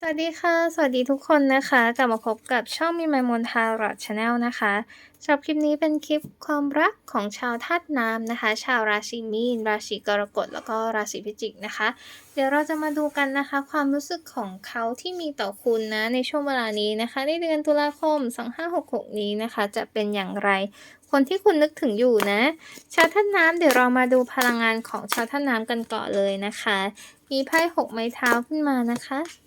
สวัสดีค่ะ สวัสดีทุกคนนะคะ กลับมาพบกับช่องมีไมมนทารอดชาแนลนะคะสำหรับคลิปนี้เป็นคลิปความรักของชาวธาตุน้ำนะคะ ชาวราศีมีน ราศีกรกฎแล้วก็ราศีพิจิกนะคะ เดี๋ยวเราจะมาดูกันนะคะ ความรู้สึกของเขาที่มีต่อคุณนะในช่วงเวลานี้นะคะ ในเดือนตุลาคม 2566 นี้นะคะ จะเป็นอย่างไร คนที่คุณนึกถึงอยู่นะ ชาวธาตุน้ำเดี๋ยวเรามาดูพลังงานของชาวธาตุน้ำกันก่อนเลยนะคะ มีไพ่หกไม้เท้าขึ้นมานะคะ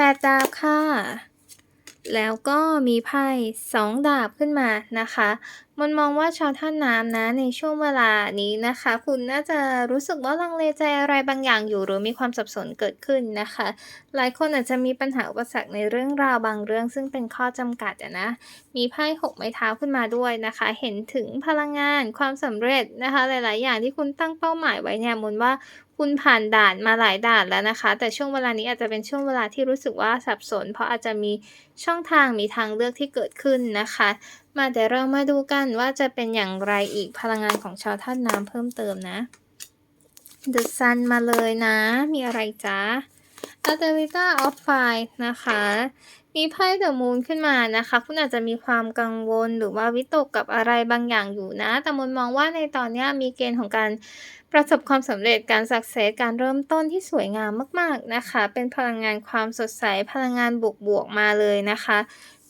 แปดดาบค่ะ แล้วก็มีไพ่สองดาบขึ้นมานะคะ มันมองว่าชาวท่าน้ำนะในช่วงเวลานี้นะคะ คุณน่าจะรู้สึกว่าลังเลใจอะไรบางอย่างอยู่ หรือมีความสับสนเกิดขึ้นนะคะ หลายคนอาจจะมีปัญหาอุปสรรคในเรื่องราวบางเรื่อง ซึ่งเป็นข้อจำกัดนะ มีไพ่หกไม้เท้าขึ้นมาด้วยนะคะ เห็นถึงพลังงานความสำเร็จนะคะ หลาย ๆ อย่างที่คุณตั้งเป้าหมายไว้เนี่ยมนว่า คุณผ่านด่านมาหลายด่านแล้วนะคะ แต่ช่วงเวลานี้อาจจะเป็นช่วงเวลาที่รู้สึกว่าสับสน เพราะอาจจะมีช่องทางมีทางเลือกที่เกิดขึ้นนะคะ มาเดี๋ยวเรามาดูกันว่าจะเป็นอย่างไรอีกพลังงานของชาวท่านน้ำเพิ่มเติมนะ The Sun มาเลยนะ มีอะไรจ๊ะ a t e l i t a of Fire นะคะ มีไพ่ The Moon ขึ้นมานะคะ คุณอาจจะมีความกังวลหรือว่าวิตกกับอะไรบางอย่างอยู่นะ แต่มนมองว่าในตอนนี้มีเกณฑ์ของการประสบความสำเร็จการสักเซสการเริ่มต้นที่สวยงามมาก ๆ นะคะ เป็นพลังงานความสดใส พลังงานบวก ๆ มาเลยนะคะ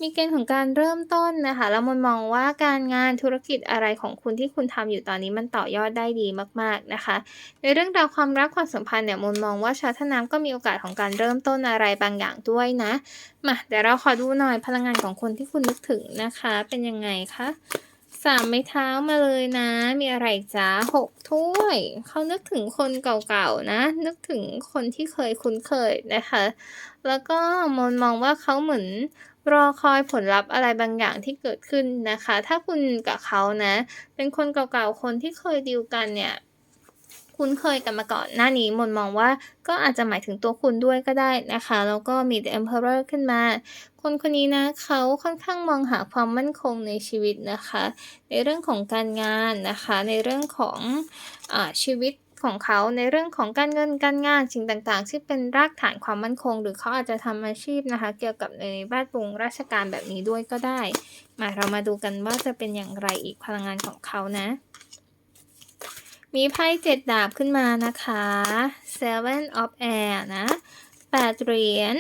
มีเกณฑ์ของการเริ่มต้นนะคะ แล้วมนมองว่าการงานธุรกิจอะไรของคุณที่คุณทำอยู่ตอนนี้มันต่อยอดได้ดีมากๆนะคะ ในเรื่องราวความรักความสัมพันธ์เนี่ยมนมองว่าชาวธน้ำก็มีโอกาสของการเริ่มต้นอะไรบางอย่างด้วยนะมาเดี๋ยวเราขอดูหน่อยพลังงานของคนที่คุณนึกถึงนะคะ เป็นยังไงคะ สามไม้เท้ามาเลยนะ มีอะไรจ้าหกถ้วย เขานึกถึงคนเก่าๆนะ นึกถึงคนที่เคยคุ้นเคยนะคะ แล้วก็มนมองว่าเขาเหมือนรอคอยผลลัพธ์อะไรบางอย่างที่เกิดขึ้นนะคะ ถ้าคุณกับเขานะ เป็นคนเก่าๆ คนที่เคยดีลกันเนี่ย คุ้นเคยกันมาก่อนหน้านี้มนมองว่าก็อาจจะหมายถึงตัวคุณด้วยก็ได้นะคะ แล้วก็มี The Emperor ขึ้นมา คนคนนี้นะเขาค่อนข้างมองหาความมั่นคงในชีวิตนะคะ ในเรื่องของการงานนะคะ ในเรื่องของอชีวิตของเขาในเรื่องของการเงินการงานสิ่งต่างๆ ที่เป็นรากฐานความมั่นคง หรือเขาอาจจะทำอาชีพนะคะ เกี่ยวกับในแวดวงราชการแบบนี้ด้วยก็ได้ มาเรามาดูกันว่าจะเป็นอย่างไรอีกพลังงานของเขานะ มีไพ่เจ็ดดาบขึ้นมานะคะ Seven of Air นะแปดเหรียญ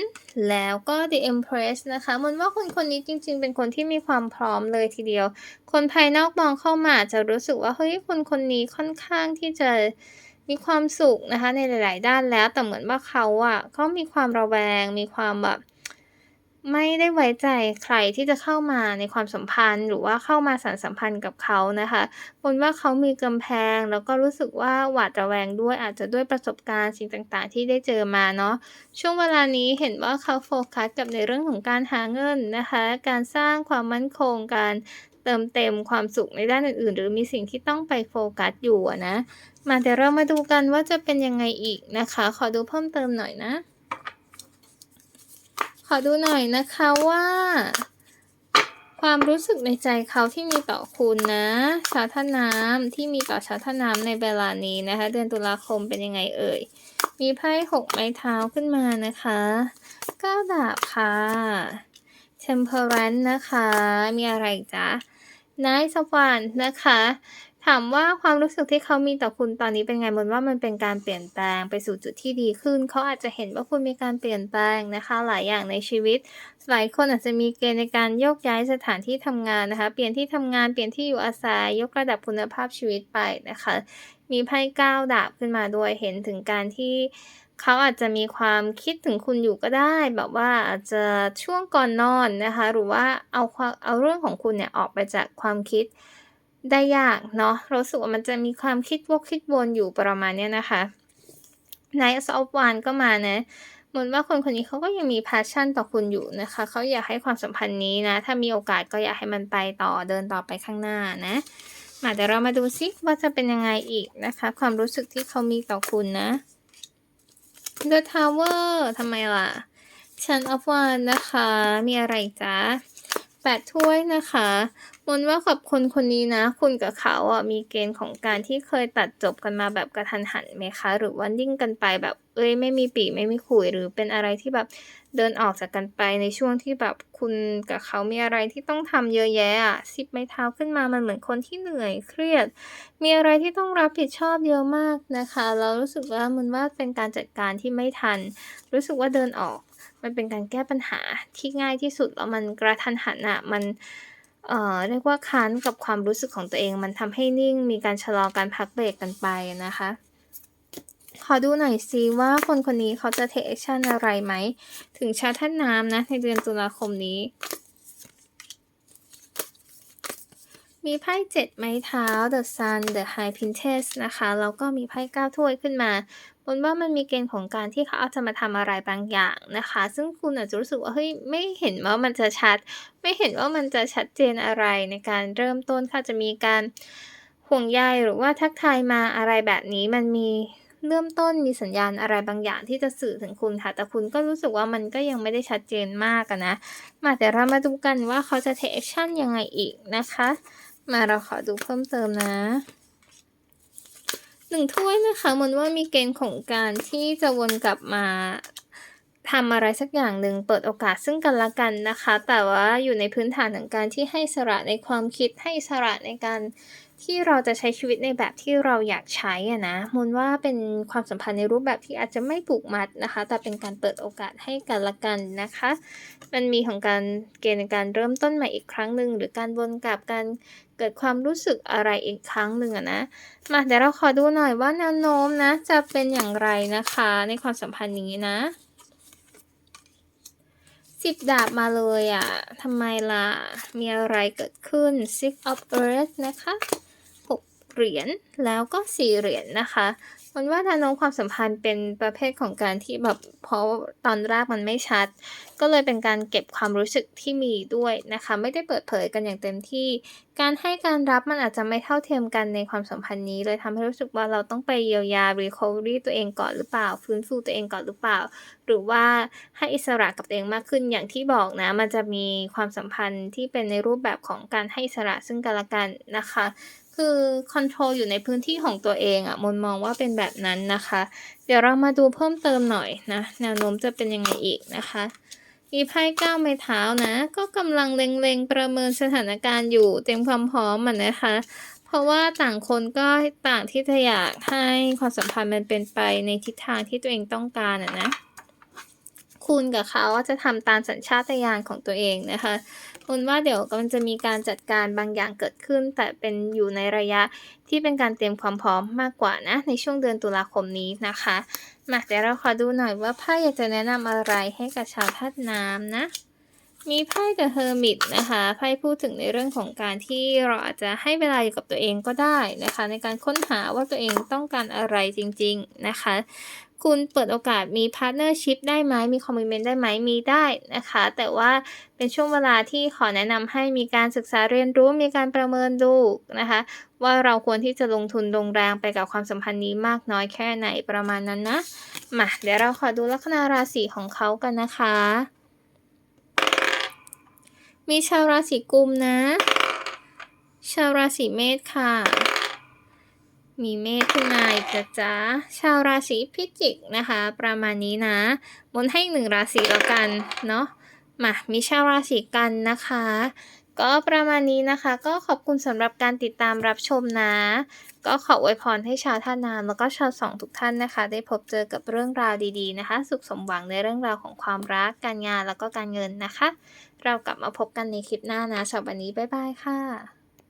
แล้วก็ The Empress นะคะมันว่าคนคนนี้จริงๆ เป็นคนที่มีความพร้อมเลยทีเดียว คนภายนอกมองเข้ามาจะรู้สึกว่าเฮ้ยคนคนนี้ค่อนข้างที่จะมีความสุขนะคะในหลาย ๆ ด้านแล้วแต่เหมือนว่าเขาอะเขามีความระแวงมีความแบบ ไม่ได้ไว้ใจใครที่จะเข้ามาในความสัมพันธ์ หรือว่าเข้ามาสานสัมพันธ์กับเขานะคะบนว่าเขามีกำแพง แล้วก็รู้สึกว่าหวาดระแวงด้วยอาจจะด้วยประสบการณ์สิ่งต่างๆ ที่ได้เจอมาเนาะช่วงเวลานี้เห็นว่าเขาโฟกัสกับในเรื่องของการหาเงินนะคะ การสร้างความมั่นคงการเติมเต็มความสุขในด้านอื่นๆ หรือมีสิ่งที่ต้องไปโฟกัสอยู่นะมาเดี๋ยวเรามาดูกันว่าจะเป็นยังไงอีกนะคะ ขอดูเพิ่มเติมหน่อยนะ ขอดูหน่อยนะคะว่า ความรู้สึกในใจเขาที่มีต่อคุณนะชาวท่าน้ำที่มีต่อชาวท่าน้ำในเวลานี้นะคะ เดือนตุลาคมเป็นยังไงเอ่ย มีไพ่หกไม้เท้าขึ้นมานะคะก้าดาบค่ะ Temperance นะคะ มีอะไรจ๊ะ Nice of Wands นะคะถามว่าความรู้สึกที่เขามีต่อคุณตอนนี้เป็นไงมนว่ามันเป็นการเปลี่ยนแปลงไปสู่จุดที่ดีขึ้น เขาอาจจะเห็นว่าคุณมีการเปลี่ยนแปลงนะคะ หลายอย่างในชีวิต หลายคนอาจจะมีเกณฑ์ในการโยกย้ายสถานที่ทำงานนะคะ เปลี่ยนที่ทำงานเปลี่ยนที่อยู่อาศัยยกระดับคุณภาพชีวิตไปนะคะ มีไพ่ก้าวดาบขึ้นมาด้วยเห็นถึงการที่เขาอาจจะมีความคิดถึงคุณอยู่ก็ได้ แบบว่าอาจจะช่วงก่อนนอนนะคะ หรือว่าเอาเอาเรื่องของคุณเนี่ยออกไปจากความคิด ได้ยากเนาะรู้สึกว่ามันจะมีความคิดวกคิดวนอยู่ประมาณนี้นะคะ Night of One ก็มานะเหมือนว่าคนคนนี้เขาก็ยังมี passion ต่อคุณอยู่นะคะ เขาอยากให้ความสัมพันธ์นี้นะ ถ้ามีโอกาสก็อยากให้มันไปต่อเดินต่อไปข้างหน้านะมาเดี๋ยวเรามาดูซิว่าจะเป็นยังไงอีกนะคะ ความรู้สึกที่เขามีต่อคุณนะ The Tower ทำไมล่ะ Chan of One นะคะ มีอะไรจ๊ะ แปดถ้วยนะคะมนว่ากับคนคนนี้นะ คุณกับเขาอะมีเกณฑ์ของการที่เคยตัดจบกันมาแบบกระทันหันไหมคะ หรือว่านิ่งกันไปแบบเฮ้ยไม่มีปี่ไม่มีขุยหรือเป็นอะไรที่แบบเดินออกจากกันไปในช่วงที่แบบคุณกับเขามีอะไรที่ต้องทำเยอะแยะอะ10ไม้เท้าขึ้นมามันเหมือนคนที่เหนื่อยเครียด มีอะไรที่ต้องรับผิดชอบเยอะมากนะคะแล้วรู้สึกว่ามันว่าเป็นการจัดการที่ไม่ทัน รู้สึกว่าเดินออก มันเป็นการแก้ปัญหาที่ง่ายที่สุดแล้วมันกระทันหันอะมันเอ่อเรียกว่าค้านกับความรู้สึกของตัวเอง มันทำให้นิ่งมีการชะลอการพักเบรกกันไปนะคะขอดูหน่อยซิว่าคนคนนี้เขาจะเทคแอคชั่นอะไรไหม ถึงชาท่าตุน้ำนะ ในเดือนตุลาคมนี้ มีไพ่7ไม้เท้า The Sun The High Princess นะคะ แล้วก็มีไพ่9ถ้วยขึ้นมามนว่ามันมีเกณฑ์ของการที่เขาอาจจะมาทำอะไรบางอย่างนะคะ ซึ่งคุณอาจจะรู้สึกว่าเฮ้ยไม่เห็นว่ามันจะชัด ไม่เห็นว่ามันจะชัดเจนอะไรในการเริ่มต้นเขาอาจะมีการห่วงใยหรือว่าทักทายมาอะไรแบบนี้มันมีเริ่มต้นมีสัญญาณอะไรบางอย่างที่จะสื่อถึงคุณค่ะ แต่คุณก็รู้สึกว่ามันก็ยังไม่ได้ชัดเจนมากนะ มาเดี๋ยวเรามาดูกันว่าเขาจะเทกแอกชันยังไงอีกนะคะ มาเราขอดูเพิ่มเติมนะหนึ่งถ้วยนะคะมันว่ามีเกณฑ์ของการที่จะวนกลับมาทำอะไรสักอย่างหนึ่งเปิดโอกาสซึ่งกันและกันนะคะ แต่ว่าอยู่ในพื้นฐานของการที่ให้สระในความคิดให้สระในการ ที่เราจะใช้ชีวิตในแบบที่เราอยากใช้อะนะมนว่าเป็นความสัมพันธ์ในรูปแบบที่อาจจะไม่ผูกมัดนะคะ แต่เป็นการเปิดโอกาสให้กันและกันนะคะ มันมีของการเกณฑ์ในการเริ่มต้นใหม่อีกครั้งหนึ่งหรือการวนกลับการเกิดความรู้สึกอะไรอีกครั้งหนึ่งอะนะมาเดี๋ยวเราขอดูหน่อยว่าแนวโน้มนะจะเป็นอย่างไรนะคะ ในความสัมพันธ์นี้นะ10ดาบมาเลยอะทำไมล่ะ มีอะไรเกิดขึ้น Six of Earth นะคะ เหรียญแล้วก็4เหรียญนะคะมนว่าแนวโน้มความสัมพันธ์เป็นประเภทของการที่แบบเพราะตอนแรกมันไม่ชัด ก็เลยเป็นการเก็บความรู้สึกที่มีด้วยนะคะ ไม่ได้เปิดเผยกันอย่างเต็มที่ การให้การรับมันอาจจะไม่เท่าเทียมกันในความสัมพันธ์นี้ เลยทำให้รู้สึกว่าเราต้องไปเยียวยา recovery ตัวเองก่อนหรือเปล่า ฟื้นฟูตัวเองก่อนหรือเปล่า หรือว่าให้อิสระกับตัวเองมากขึ้นอย่างที่บอกนะ มันจะมีความสัมพันธ์ที่เป็นในรูปแบบของการให้อิสระซึ่งกันและกันนะคะ คือคอนโทรลอยู่ในพื้นที่ของตัวเองอะมนมองว่าเป็นแบบนั้นนะคะ เดี๋ยวเรามาดูเพิ่มเติมหน่อยนะแนวโน้มจะเป็นยังไงอีกนะคะมีไพ่9ไม้เท้านะ ก็กำลังเล็งๆ ประเมินสถานการณ์อยู่เตรียมความพร้อมอะนะคะ เพราะว่าต่างคนก็ต่างที่จะอยากให้ความสัมพันธ์มันเป็นไปในทิศทางที่ตัวเองต้องการอะนะ คุณกับเขาจะทำตามสัญชาตญาณของตัวเองนะคะ มนว่าเดี๋ยวมันจะมีการจัดการบางอย่างเกิดขึ้น แต่เป็นอยู่ในระยะที่เป็นการเตรียมความพร้อมมากกว่านะ ในช่วงเดือนตุลาคมนี้นะคะมาเดี๋ยวเราขอดูหน่อยว่าไพ่อยากจะแนะนำอะไรให้กับชาวธาตุน้ำนะมีไพ่ The Hermit นะคะไพ่พูดถึงในเรื่องของการที่เราอาจจะให้เวลาอยู่กับตัวเองก็ได้นะคะ ในการค้นหาว่าตัวเองต้องการอะไรจริง ๆ นะคะ คุณเปิดโอกาสมีพาร์ตเนอร์ชิพได้ไหมมีคอมมิตเมนต์ได้ไหมมีได้นะคะ แต่ว่าเป็นช่วงเวลาที่ขอแนะนำให้มีการศึกษาเรียนรู้มีการประเมินดูนะคะ ว่าเราควรที่จะลงทุนลงแรงไปกับความสัมพันธ์นี้มากน้อยแค่ไหนประมาณนั้นนะมาเดี๋ยวเราขอดูลัคนาราศีของเขากันนะคะ มีชาวราศีกุมนะ ชาวราศีเมษค่ะ มีเมษขึ้นมาอีกจ๊ะชาวราศีพิจิกนะคะ ประมาณนี้นะมนให้อีก1ราศีแล้วกันเนาะมามีชาวราศีกันนะคะ ก็ประมาณนี้นะคะ ก็ขอบคุณสำหรับการติดตามรับชมนะ ก็ขออวยพรให้ชาวธาน้ำแล้วก็ชาวสองทุกท่านนะคะ ได้พบเจอกับเรื่องราวดีๆนะคะ สุขสมหวังในเรื่องราวของความรักการงานแล้วก็การเงินนะคะ เรากลับมาพบกันในคลิปหน้านะสำหรับวันนี้บ๊ายบายค่ะ